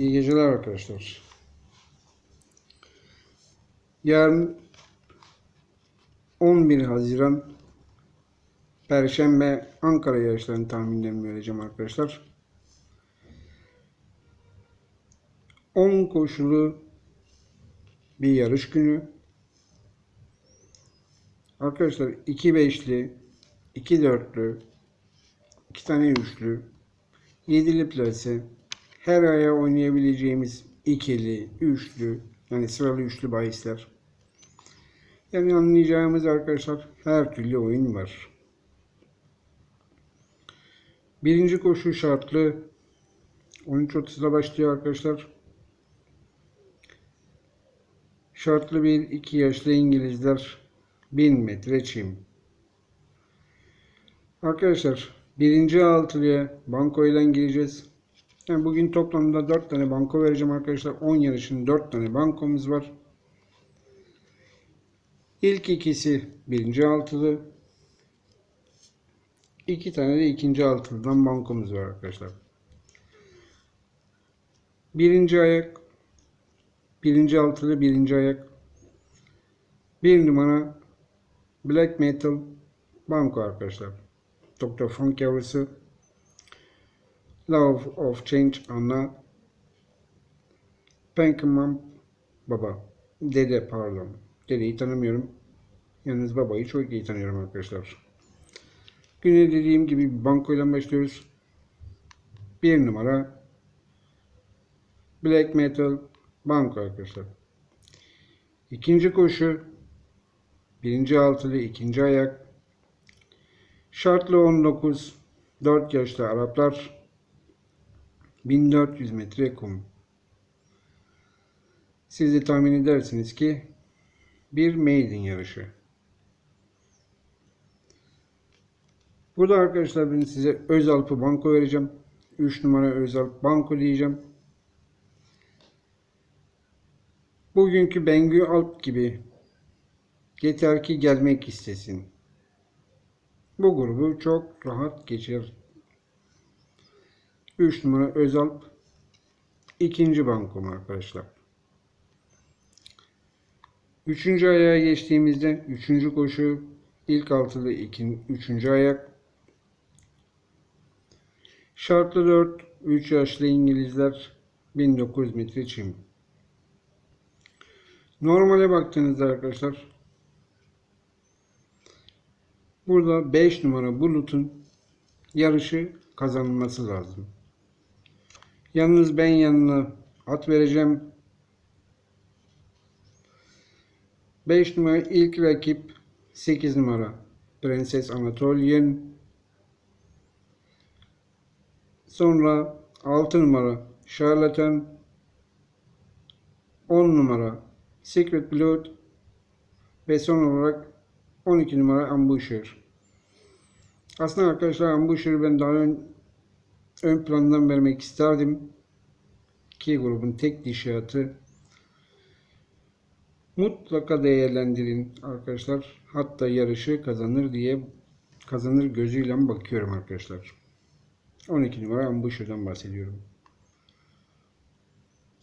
İyi geceler arkadaşlar. Yarın 11 Haziran Perşembe Ankara yarışlarının tahminlerini vereceğim arkadaşlar. 10 koşulu bir yarış günü. Arkadaşlar 2 beşli, 2 dörtlü, 2 tane üçlü, 7'li plase, her aya oynayabileceğimiz ikili, üçlü, yani sıralı üçlü bahisler. Yani anlayacağımız arkadaşlar her türlü oyun var. Birinci koşu şartlı 13.30'da başlıyor arkadaşlar. Şartlı bir iki yaşlı İngilizler 1000 metre çim. Arkadaşlar birinci altılıya banko ile gireceğiz. Yani bugün toplamda 4 tane banko vereceğim arkadaşlar. 10 yarışın 4 tane bankomuz var. İlk ikisi birinci altılı. İki tane de ikinci altılıdan bankomuz var arkadaşlar. Birinci ayak. Birinci altılı birinci ayak. Bir numara Black Metal Banko arkadaşlar. Dr. Funk yavrusu. Love of Change Anna. Pankman Baba. Dede pardon. Dedeyi tanımıyorum. Yalnız babayı çok iyi tanıyorum arkadaşlar. Güne dediğim gibi bankoyla başlıyoruz. Bir numara Black Metal Banko arkadaşlar. İkinci koşu birinci altılı ikinci ayak şartlı 19 4 yaşlı Araplar 1400 metre kum. Siz de tahmin edersiniz ki bir maiden yarışı. Burada arkadaşlar ben size Özalp'ı banko vereceğim. 3 numara Özalp banko diyeceğim. Bugünkü Bengü Alp gibi yeter ki gelmek istesin. Bu grubu çok rahat geçer. 3 numara Özalp ikinci bankom arkadaşlar. Üçüncü ayağa geçtiğimizde üçüncü koşu ilk altılı ikin, üçüncü ayak Şartlı 4 3 yaşlı İngilizler 1900 metre çim. Normale baktığınızda arkadaşlar burada 5 numara Bulut'un yarışı kazanılması lazım. Yalnız ben yanına at vereceğim. 5 numara ilk rakip 8 numara Prenses Anatolian Sonra 6 numara Charlatan 10 numara Secret Blood ve son olarak 12 numara Ambusher. Aslında arkadaşlar Ambusher'ı ben daha ön, ön plandan vermek isterdim. Ki grubun tek dişi atı. Mutlaka değerlendirin arkadaşlar. Hatta yarışı kazanır diye kazanır gözüyle bakıyorum arkadaşlar. 12 numara Ambusher'dan bahsediyorum.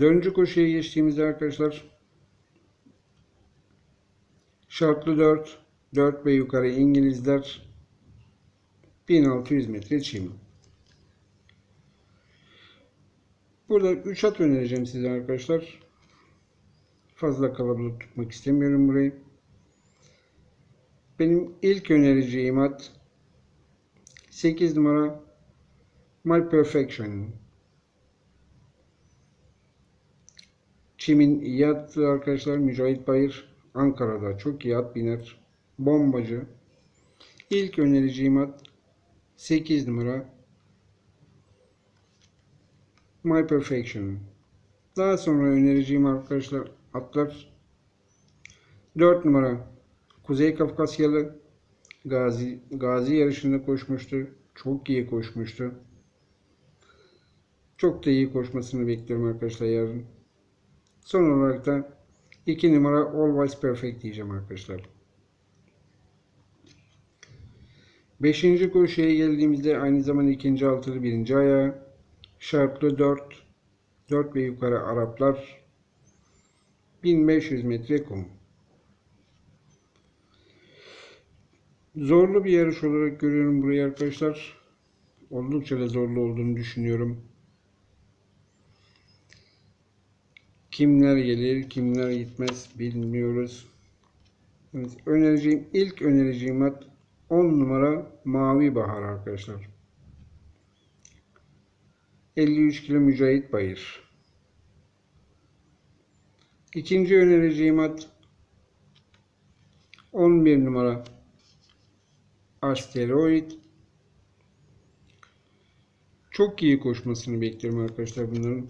Dördüncü koşuya geçtiğimizde arkadaşlar şartlı 4 4 ve yukarı İngilizler 1600 metre çim. Burada 3 at önereceğim size arkadaşlar. Fazla kalabalık tutmak istemiyorum burayı. Benim ilk önereceğim at 8 numara My Perfection. Çim'in iyi attığı arkadaşlar Mücahit Bayır Ankara'da çok iyi at biner. Bombacı. İlk önereceğim at 8 numara My Perfection. Daha sonra önereceğim arkadaşlar atlar 4 numara Kuzey Kafkasyalı Gazi Gazi yarışında koşmuştu. Çok iyi koşmuştu. Çok da iyi koşmasını bekliyorum arkadaşlar yarın. Son olarak da 2 numara Always Perfect diyeceğim arkadaşlar. Beşinci koşuya geldiğimizde aynı zamanda ikinci altılı birinci ayağı. Şartlı 4. 4 ve yukarı Araplar 1500 metre kum. Zorlu bir yarış olarak görüyorum burayı arkadaşlar. Oldukça da zorlu olduğunu düşünüyorum. Kimler gelir, kimler gitmez bilmiyoruz. Evet, önereceğim, ilk önereceğim at 10 numara Mavi Bahar arkadaşlar. 53 kilo Mücahit Bayır. İkinci önereceğim at 11 numara Asteroid. Çok iyi koşmasını bekliyorum arkadaşlar bunların.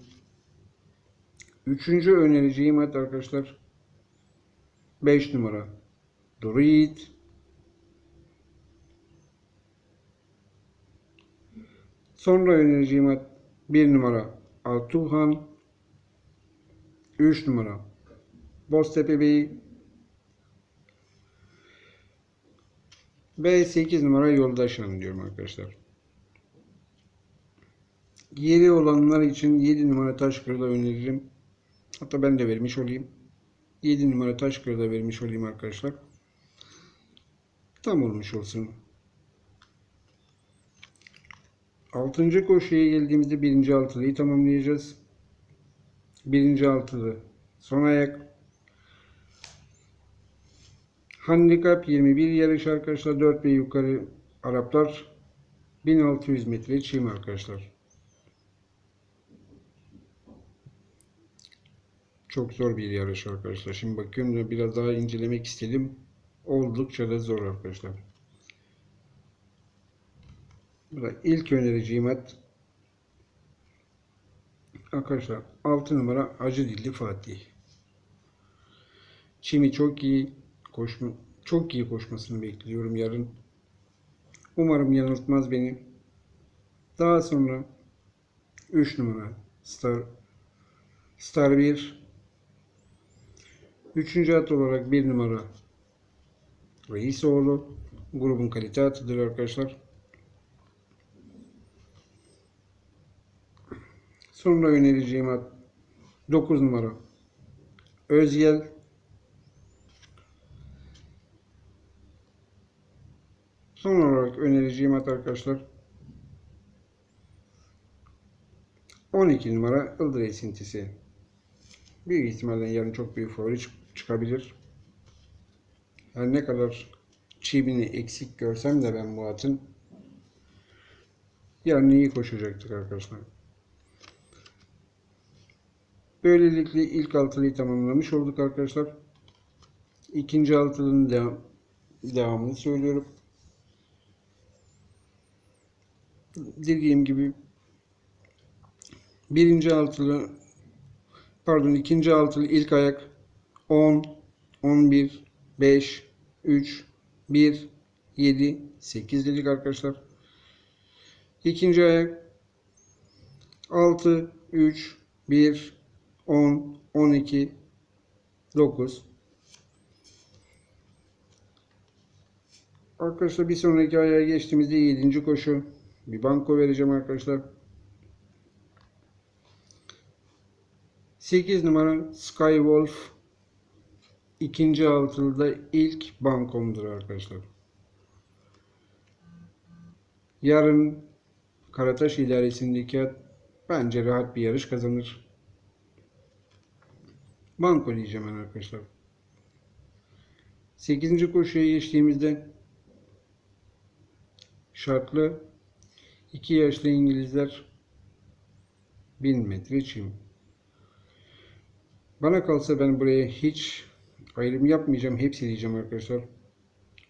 Üçüncü önereceğim at arkadaşlar 5 numara Druid. Sonra önereceğim at 1 numara Altuhan. 3 numara Boztepe Bey. Ve 8 numara Yoldaşan diyorum arkadaşlar. Yeri olanlar için 7 numara Taşkır'da öneririm. Hatta ben de vermiş olayım. 7 numara Taşkır'da vermiş olayım arkadaşlar. Tam olmuş olsun. Altıncı koşuya geldiğimizde birinci altılıyı tamamlayacağız. Birinci altılı son ayak. Handikap 21 yarış arkadaşlar. 4 ve yukarı Araplar 1600 metre çim arkadaşlar. Çok zor bir yarış arkadaşlar. Şimdi bakıyorum da biraz daha incelemek istedim. Oldukça da zor arkadaşlar. Burada ilk önereceğim at arkadaşlar 6 numara Acı Dilli Fatih. Çimi çok iyi koşma çok iyi koşmasını bekliyorum yarın. Umarım yanıltmaz beni. Daha sonra 3 numara Star Star 1 Üçüncü at olarak 1 numara Reisoğlu grubun kalite atıdır arkadaşlar. Sonra önereceğim at 9 numara Özyel Son olarak önereceğim at arkadaşlar 12 numara Ildır esintisi. Büyük ihtimalle yarın çok büyük favori çık- çıkabilir. Her ne kadar çimini eksik görsem de ben bu atın yarın iyi koşacaktır arkadaşlar. Böylelikle ilk altılıyı tamamlamış olduk arkadaşlar. İkinci altılının devam, devamını söylüyorum. Dediğim gibi birinci altılı pardon ikinci altılı ilk ayak 10, 11, 5, 3, 1, 7, 8 dedik arkadaşlar. İkinci ayak 6, 3, 1, 10, 12, 9. Arkadaşlar bir sonraki ayağa geçtiğimizde 7. koşu. Bir banko vereceğim arkadaşlar. 8 numara Skywolf ikinci altılıda ilk bankomdur arkadaşlar. Yarın Karataş idaresindeki bence rahat bir yarış kazanır. Banko diyeceğim ben arkadaşlar. 8. koşuya geçtiğimizde şartlı 2 yaşlı İngilizler 1000 metre çim. Bana kalsa ben buraya hiç ayrım yapmayacağım. Hepsi diyeceğim arkadaşlar.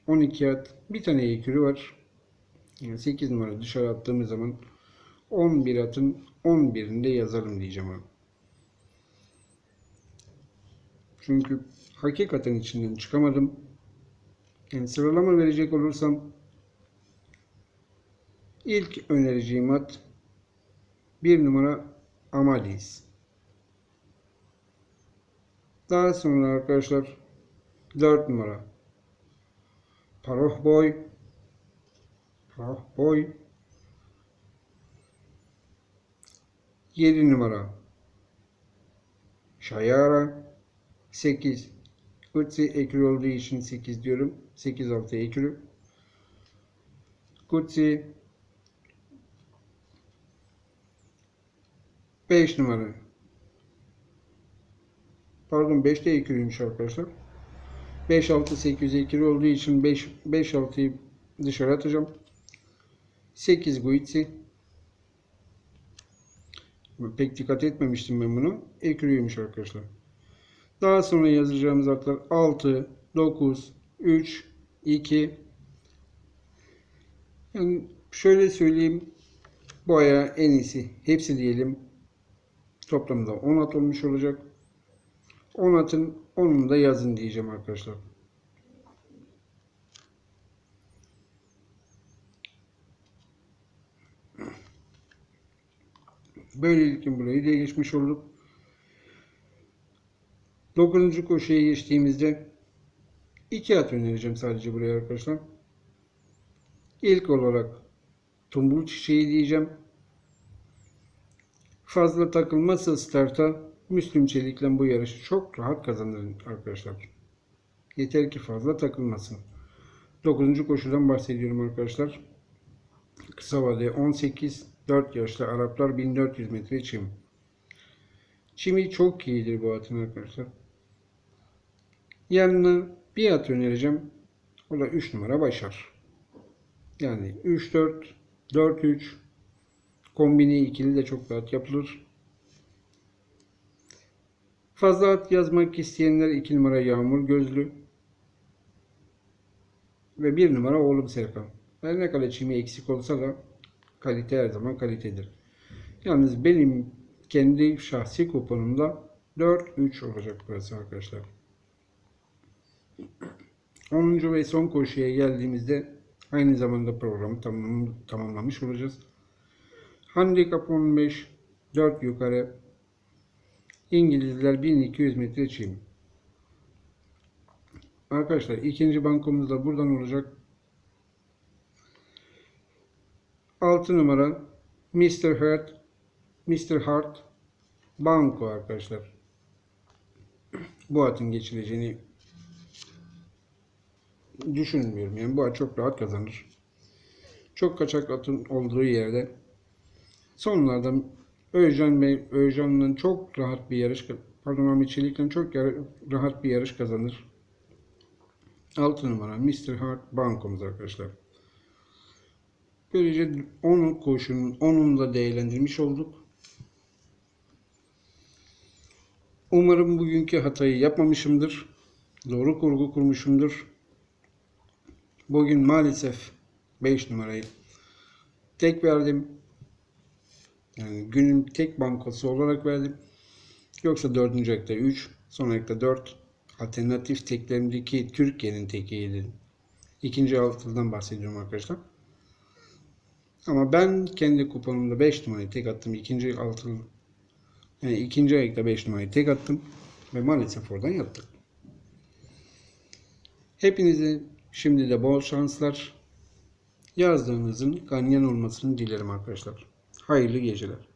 12 at. Bir tane ekürü var. Yani 8 numara dışarı attığımız zaman 11 atın 11'inde yazarım diyeceğim abi. Çünkü hakikaten içinden çıkamadım. Yani sıralama verecek olursam ilk önereceğim at 1 numara Amadis. Daha sonra arkadaşlar 4 numara Paroh Boy Paroh Boy 7 numara Şayara 8 Gutsi ekürü olduğu için 8 diyorum. 8 6 ekürü. Gutsi 5 numara. Pardon 5 de ekürüymüş arkadaşlar. 5 6 8 ekürü olduğu için 5 5 6'yı dışarı atacağım. 8 Guitsi. Pek dikkat etmemiştim ben bunu. Ekürüymüş arkadaşlar. Daha sonra yazacağımız atlar 6, 9, 3, 2. Yani şöyle söyleyeyim. Bu aya en iyisi. Hepsi diyelim. Toplamda 10 at olmuş olacak. 10 atın 10'unu da yazın diyeceğim arkadaşlar. Böylelikle burayı da geçmiş olduk. 9. koşuya geçtiğimizde 2 at önereceğim sadece buraya arkadaşlar. İlk olarak tumbul çiçeği diyeceğim. Fazla takılmazsa starta Müslüm Çelik'le bu yarışı çok rahat kazanır arkadaşlar. Yeter ki fazla takılmasın. 9. koşudan bahsediyorum arkadaşlar. Kısa vade 18 4 yaşlı Araplar 1400 metre çim. Çimi çok iyidir bu atın arkadaşlar. Yanına bir at önereceğim. O da 3 numara Başar. Yani 3-4, 4-3 kombini ikili de çok rahat yapılır. Fazla at yazmak isteyenler 2 numara Yağmur Gözlü ve 1 numara Oğlum Serkan. Her ne kadar çimi eksik olsa da kalite her zaman kalitedir. Yalnız benim kendi şahsi kuponumda 4-3 olacak burası arkadaşlar. 10. ve son koşuya geldiğimizde aynı zamanda programı tamam, tamamlamış olacağız. Handikap 15 4 yukarı İngilizler 1200 metre çim. Arkadaşlar ikinci bankomuz da buradan olacak. 6 numara Mr. Hart Mr. Hart Banko arkadaşlar. Bu atın geçileceğini düşünmüyorum. Yani bu at çok rahat kazanır. Çok kaçak atın olduğu yerde sonlarda Özcan Bey Özcan'la çok rahat bir yarış pardon Ahmet Çelik'le çok rahat bir yarış kazanır. 6 numara Mr. Hart bankomuz arkadaşlar. Böylece 10 koşunun 10'unu da değerlendirmiş olduk. Umarım bugünkü hatayı yapmamışımdır. Doğru kurgu kurmuşumdur. Bugün maalesef 5 numarayı tek verdim. Yani günün tek bankası olarak verdim. Yoksa 4. ayakta 3, son ayakta 4. Alternatif teklerimdeki Türkiye'nin tekiydi. İkinci altıdan bahsediyorum arkadaşlar. Ama ben kendi kuponumda 5 numarayı tek attım. İkinci altı yani ikinci ayakta 5 numarayı tek attım. Ve maalesef oradan yattık. Hepinize şimdi de bol şanslar. Yazdığınızın ganyan olmasını dilerim arkadaşlar. Hayırlı geceler.